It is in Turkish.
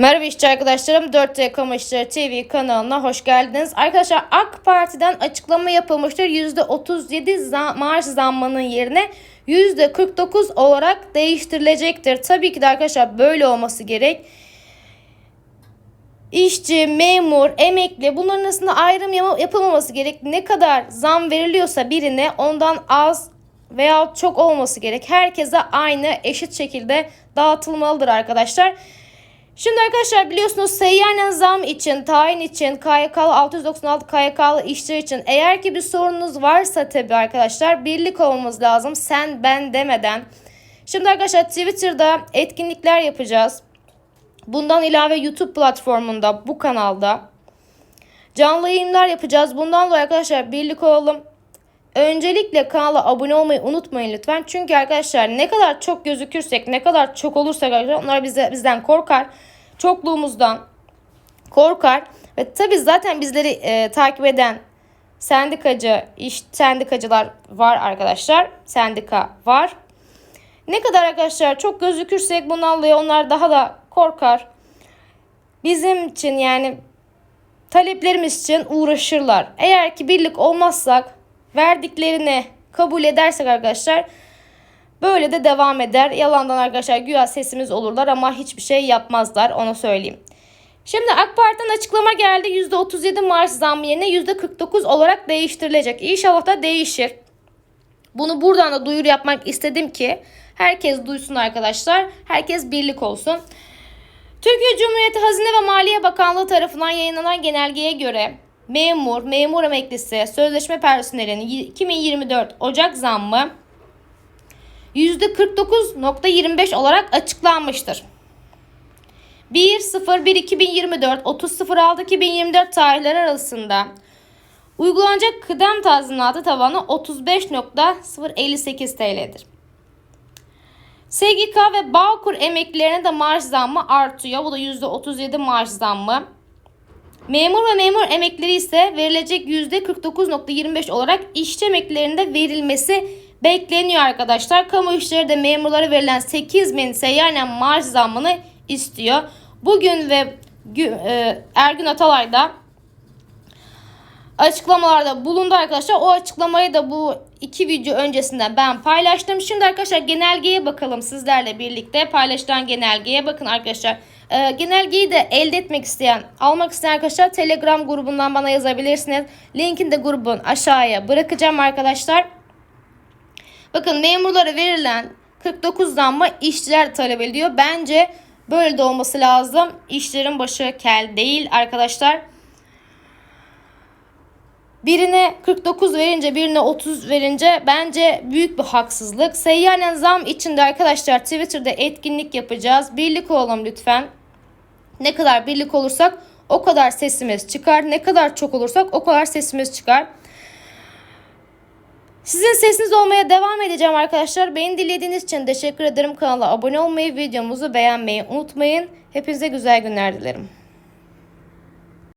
Merhaba işçi arkadaşlarım 4T Kamu İşleri TV kanalına hoş geldiniz. Arkadaşlar AK Parti'den açıklama yapılmıştır. %37 zam, maaş zammının yerine %49 olarak değiştirilecektir. Tabii ki de arkadaşlar böyle olması gerek. İşçi, memur, emekli bunların arasında ayrım yap- yapılmaması gerek. Ne kadar zam veriliyorsa birine ondan az veya çok olması gerek. Herkese aynı eşit şekilde dağıtılmalıdır arkadaşlar. Şimdi arkadaşlar biliyorsunuz seyyanen zam için, tayin için, KYK'lı 696 KYK'lı işçi için eğer ki bir sorunuz varsa tabii arkadaşlar birlik olmamız lazım. Sen ben demeden. Şimdi arkadaşlar Twitter'da etkinlikler yapacağız. Bundan ilave YouTube platformunda bu kanalda canlı yayınlar yapacağız. Bundan dolayı arkadaşlar birlik olalım. Öncelikle kanala abone olmayı unutmayın lütfen. Çünkü arkadaşlar ne kadar çok gözükürsek, ne kadar çok olursak arkadaşlar onlar bize, bizden korkar. Çokluğumuzdan korkar. Ve tabi zaten bizleri e, takip eden sendikacı, iş sendikacılar var arkadaşlar. Sendika var. Ne kadar arkadaşlar çok gözükürsek bundan dolayı onlar daha da korkar. Bizim için yani taleplerimiz için uğraşırlar. Eğer ki birlik olmazsak verdiklerini kabul edersek arkadaşlar böyle de devam eder. Yalandan arkadaşlar güya sesimiz olurlar ama hiçbir şey yapmazlar onu söyleyeyim. Şimdi AK Parti'den açıklama geldi. %37 maaş zammı yerine %49 olarak değiştirilecek. İnşallah da değişir. Bunu buradan da duyuru yapmak istedim ki herkes duysun arkadaşlar. Herkes birlik olsun. Türkiye Cumhuriyeti Hazine ve Maliye Bakanlığı tarafından yayınlanan genelgeye göre memur, memur emeklisi, sözleşme personelinin 2024 Ocak zammı %49.25 olarak açıklanmıştır. 1.01.2024 30.06.2024 tarihleri arasında uygulanacak kıdem tazminatı tavanı 35.058 TL'dir. SGK ve Bağkur emeklilerine de maaş zammı artıyor. Bu da %37 maaş zammı. Memur ve memur emekleri ise verilecek %49.25 olarak işçi emeklilerinde verilmesi bekleniyor arkadaşlar. Kamu işleri de memurlara verilen 8 bin seyyanen maaş zammını istiyor. Bugün ve e, Ergün Atalay da açıklamalarda bulundu arkadaşlar. O açıklamayı da bu iki video öncesinde ben paylaştım. Şimdi arkadaşlar genelgeye bakalım sizlerle birlikte. Paylaşılan genelgeye bakın arkadaşlar. Ee, genelgeyi de elde etmek isteyen, almak isteyen arkadaşlar Telegram grubundan bana yazabilirsiniz. Linkini de grubun aşağıya bırakacağım arkadaşlar. Bakın memurlara verilen 49 zammı işçiler talep ediyor. Bence böyle de olması lazım. İşlerin başı kel değil arkadaşlar. Birine 49 verince birine 30 verince bence büyük bir haksızlık. Seyyanen zam içinde arkadaşlar Twitter'da etkinlik yapacağız. Birlik olalım lütfen. Ne kadar birlik olursak o kadar sesimiz çıkar. Ne kadar çok olursak o kadar sesimiz çıkar. Sizin sesiniz olmaya devam edeceğim arkadaşlar. Beni dinlediğiniz için teşekkür ederim. Kanala abone olmayı, videomuzu beğenmeyi unutmayın. Hepinize güzel günler dilerim.